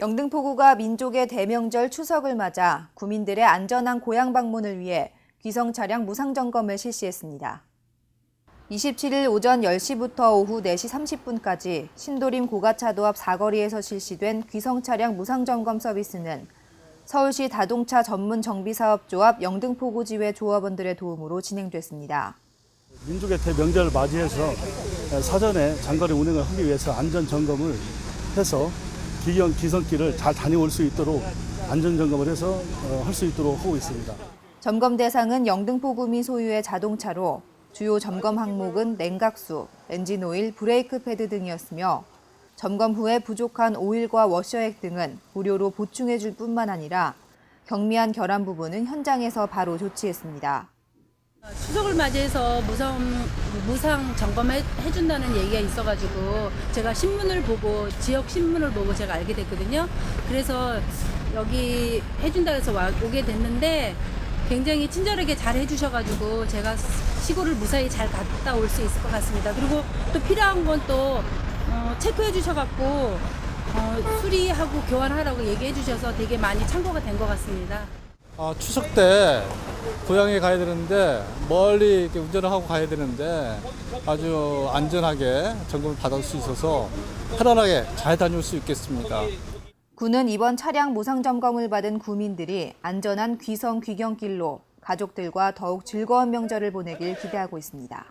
영등포구가 민족의 대명절 추석을 맞아 구민들의 안전한 고향 방문을 위해 귀성 차량 무상 점검을 실시했습니다. 27일 오전 10시부터 오후 4시 30분까지 신도림 고가차도 앞 사거리에서 실시된 귀성 차량 무상 점검 서비스는 서울시 자동차 전문 정비사업조합 영등포구 지회 조합원들의 도움으로 진행됐습니다. 민족의 대명절을 맞이해서 사전에 장거리 운행을 하기 위해서 안전 점검을 해서 기경 기성길을 잘 다녀올 수 있도록 안전 점검을 해서 할 수 있도록 하고 있습니다. 점검 대상은 영등포 구민 소유의 자동차로 주요 점검 항목은 냉각수, 엔진 오일, 브레이크 패드 등이었으며 점검 후에 부족한 오일과 워셔액 등은 무료로 보충해 줄 뿐만 아니라 경미한 결함 부분은 현장에서 바로 조치했습니다. 추석을 맞이해서 무상, 무상 점검해 준다는 얘기가 있어가지고 제가 신문을 보고 지역 신문을 보고 제가 알게 됐거든요. 그래서 여기 해준다 해서 와, 오게 됐는데 굉장히 친절하게 잘 해주셔가지고 제가 시골을 무사히 잘 갔다 올 수 있을 것 같습니다. 그리고 또 필요한 건또 어, 체크해 주셔갖고 어, 수리하고 교환하라고 얘기해 주셔서 되게 많이 참고가 된 것 같습니다. 아, 추석 때 고향에 가야 되는데 멀리 이렇게 운전을 하고 가야 되는데 아주 안전하게 점검을 받을 수 있어서 편안하게 잘 다녀올 수 있겠습니다. 구는 이번 차량 무상 점검을 받은 구민들이 안전한 귀성 귀경길로 가족들과 더욱 즐거운 명절을 보내길 기대하고 있습니다.